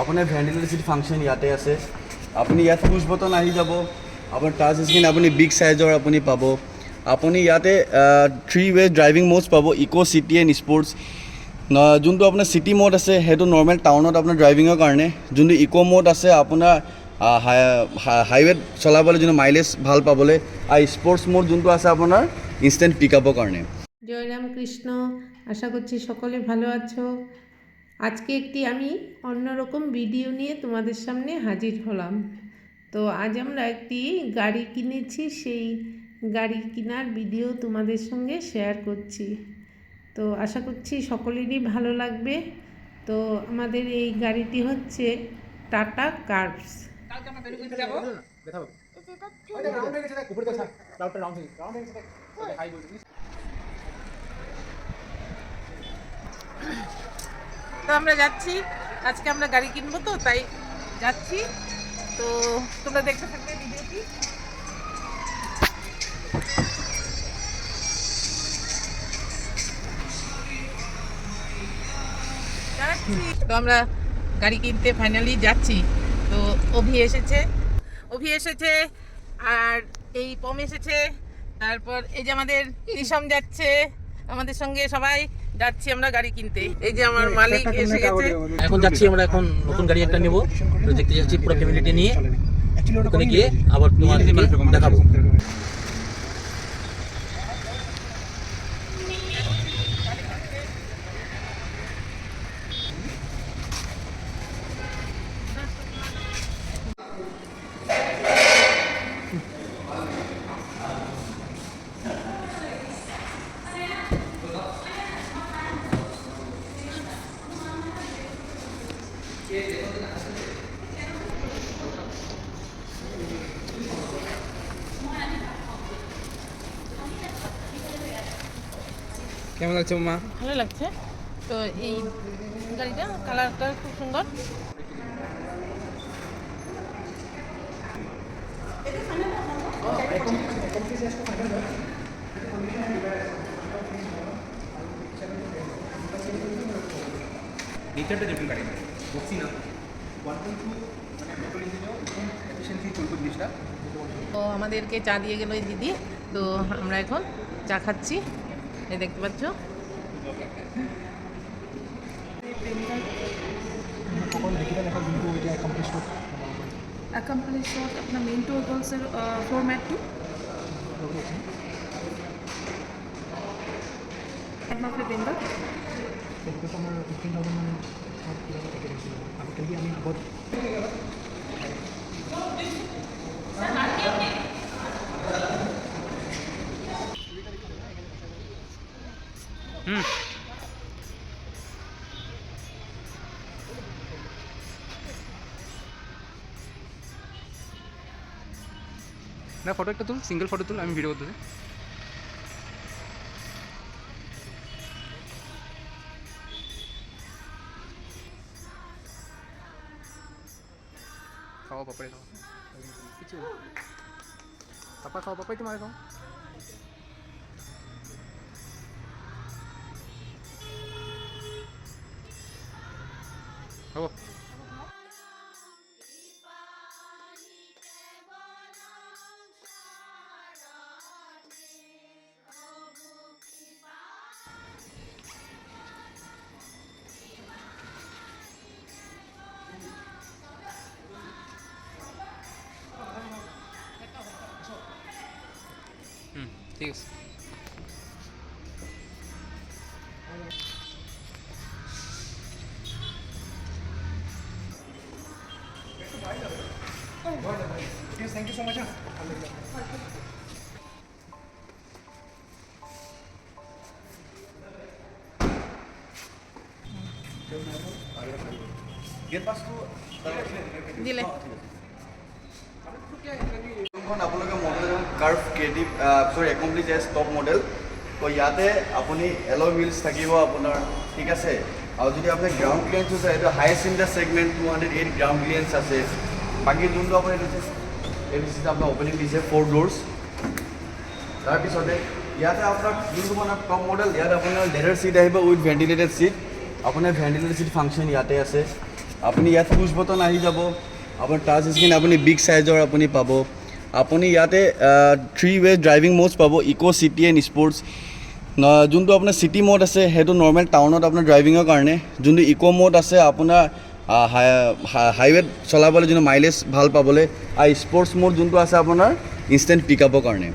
আপোনাৰ ventilator cheat function ইয়াতে আছে। আপুনি ইয়াত পুছ বটন আহি যাব। আপোনাৰ টাচ স্ক্ৰীণ আপুনি বিগ চাইজৰ আপুনি পাব। আপুনি ইয়াতে থ্ৰী ৱে ড্ৰাইভিং মোডছ পাব। ইক' চিটি এণ্ড স্পৰ্টছ যোনটো আপোনাৰ চিটি মোড আছে, সেইটো নৰ্মেল টাউনত আপোনাৰ ড্ৰাইভিঙৰ কাৰণে। যোনটো ইক' মোড আছে, আপোনাৰ হাইৱেত চলাবলৈ যোনটো মাইলেজ ভালো পাবলৈ, আৰু স্পৰ্টছ মোড যোনটো আছে আপোনাৰ ইনষ্টেণ্ট পিক আপৰ কাৰণে। জয় রাম কৃষ্ণ। আশা করছি সকলে ভালো আছো। আজকে একটি আমি অন্যরকম ভিডিও নিয়ে তোমাদের সামনে হাজির হলাম। তো আজ আমরা একটি গাড়ি কিনেছি সেই গাড়ি কেনার ভিডিও তোমাদের সঙ্গে শেয়ার করছি। তো আশা করছি সকলেরই ভালো লাগবে। তো আমাদের এই গাড়িটি হচ্ছে টাটা কার্ভস। তো আমরা যাচ্ছি। আজকে আমরা গাড়ি কিনবো তো, তাই যাচ্ছি। তো তোমরা দেখতে থাকবে ভিডিওটি। তো আমরা গাড়ি কিনতে ফাইনালি যাচ্ছি। তো অভি এসেছে। অভি এসেছে, আর এই পম এসেছে। তারপর এই যে আমাদের নিশম যাচ্ছে, আমাদের সঙ্গে সবাই। যাচ্ছি আমরা গাড়ি কিনতে। এই যে আমার মালিক এসে গেছে। এখন যাচ্ছি আমরা এখন নতুন গাড়ি একটা নেব। দেখতে যাচ্ছি পুরো ফ্যামিলিটি নিয়ে। ওখানে গিয়ে আবার তোমার দেখাবো। লাগছে মা। ভালো লাগছে। তো এই গাড়িটা কালারটা খুব সুন্দর। নেচারটা যেরকম গাড়ি বলছি না। ওয়ান পয়েন্ট টু মানে পেট্রোল ইঞ্জিনেও এফিসিয়েন্সি চলবে জিনিসটা। তো আমাদেরকে চা দিয়ে গেল এই দিদি। তো আমরা এখন চা খাচ্ছি। এই দেখতে পাচ্ছ accomplish shot अपना मेन टू गोल से फॉर्मेट टू একমাত্র পেন্ডা না ফটো একটা তুল সিঙ্গেল ফটো তুল আমি ভিডিও করতেছি খাওয়া পাপাই খাওয়া। কিছু পাপা খাও পাপাই তোমার খাও খাব? ঠিক আছে thank you so much gate পাছটো দিলে যোনখন আপোনালোকে মডেল কাৰ্ভ ক্ৰিয়েটিভ চৰি একম্প্লিট এছ টপ মডেল তো ইয়াতে আপুনি এল' হুইলছ থাকিব আপোনাৰ, ঠিক আছে? আৰু যদি আপুনি গ্ৰাউণ্ড ক্লিয়াৰেঞ্চ আছে এইটো highest in the segment two hundred eight ground clearance আছে। বাকী যোনটো আপুনি এইটো যে এই দিছে আপোনাৰ অপেনিং দিছে ফ'ৰ ড'ৰ্ছ তাৰপিছতে, ইয়াতে আপোনাৰ যোনটো মানে টপ মডেল ইয়াত আপোনাৰ লেডাৰ ছিট আহিব উইথ ভেণ্টিলেটেড ছিট আপোনাৰ ভেণ্টিলেটেড ছিট ফাংচন ইয়াতে আছে। আপুনি ইয়াত পুছ বটন আহি যাব। আপোনাৰ টাচ স্ক্ৰীণ আপুনি বিগ চাইজৰ আপুনি পাব। আপুনি ইয়াতে থ্ৰী ৱে ড্ৰাইভিং মোডছ পাব ইক' চিটি এণ্ড স্পৰ্টছ যোনটো আপোনাৰ চিটি মোড আছে, সেইটো নৰ্মেল টাউনত আপোনাৰ ড্ৰাইভিঙৰ কাৰণে। যোনটো ইক' মোড আছে, আপোনাৰ হাইৱেত চলাবলৈ যোনটো মাইলেজ ভালো পাবলৈ আৰু স্পৰ্টছ মোড যোনটো আছে আপোনাৰ ইনষ্টেণ্ট পিকআপৰ কাৰণে।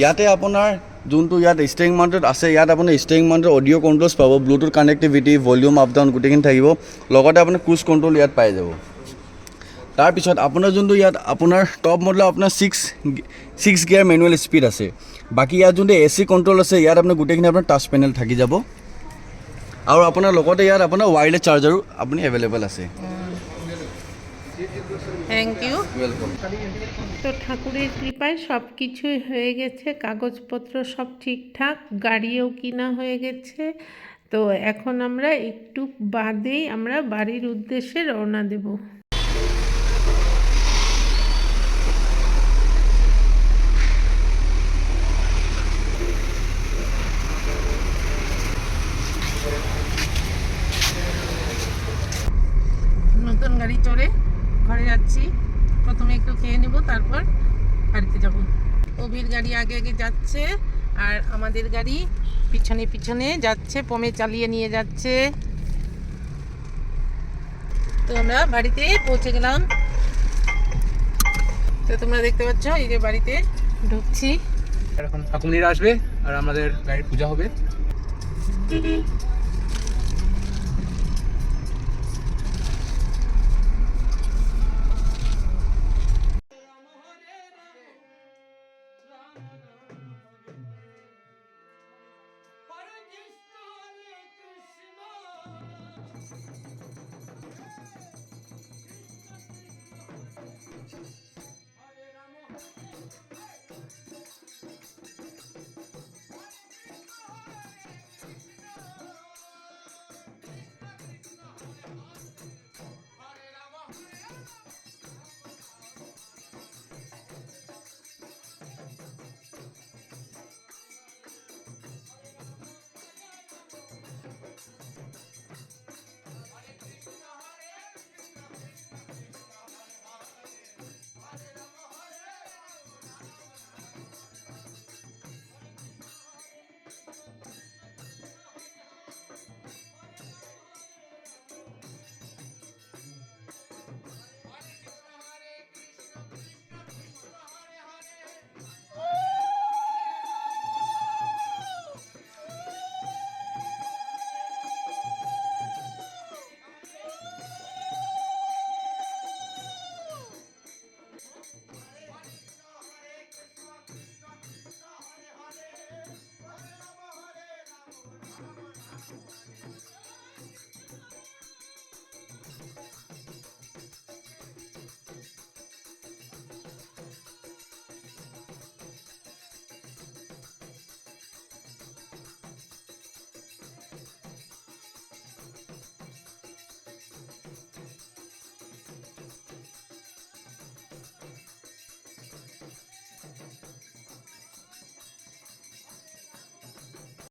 ইয়াতে আপোনাৰ, যোনটো ইয়াত ষ্টেৰিং মাউণ্টেড আছে, ইয়াত আপোনাৰ ষ্টেৰিং মাউণ্টেড অডিঅ' কণ্ট্ৰলছ পাব Bluetooth connectivity volume up down গোটেইখিনি থাকিব। লগতে আপোনাৰ ক্ৰুজ কণ্ট্ৰল ইয়াত পাই যাব। তাৰপিছত আপোনাৰ যোনটো ইয়াত আপোনাৰ টপ মডেলৰ আপোনাৰ six six gear manual speed আছে। বাকী ইয়াত যোনটো এ চি কণ্ট্ৰল আছে ইয়াত আপোনাৰ গোটেইখিনি আপোনাৰ টাচ পেনেল থাকি যাব। আৰু আপোনাৰ লগতে ইয়াত আপোনাৰ ৱায়াৰলেছ চাৰ্জাৰো আপুনি এভেইলেবল আছে। থ্যাংক ইউ তো ঠাকুরের কৃপায় সব কিছুই হয়ে গেছে কাগজপত্র সব ঠিকঠাক গাড়িও কিনা হয়ে গেছে। তো এখন আমরা একটু বাদেই আমরা বাড়ির উদ্দেশ্যে রওনা দেব। নতুন গাড়ি চড়ে ঘরে যাচ্ছি। প্রথমে একটু খেয়ে নেব, তারপর বাড়িতে যাব। অভির গাড়ি আগে আগে যাচ্ছে আর আমাদের গাড়ি পিছনে পিছনে যাচ্ছে, পমে চালিয়ে নিয়ে যাচ্ছে। তো আমরা বাড়িতে পৌঁছে গেলাম। তো তোমরা দেখতে পাচ্ছ, এই যে বাড়িতে ঢুকছি। এখন ঠাকুমনিরা আসবে আর আমাদের গাড়ির পূজা হবে।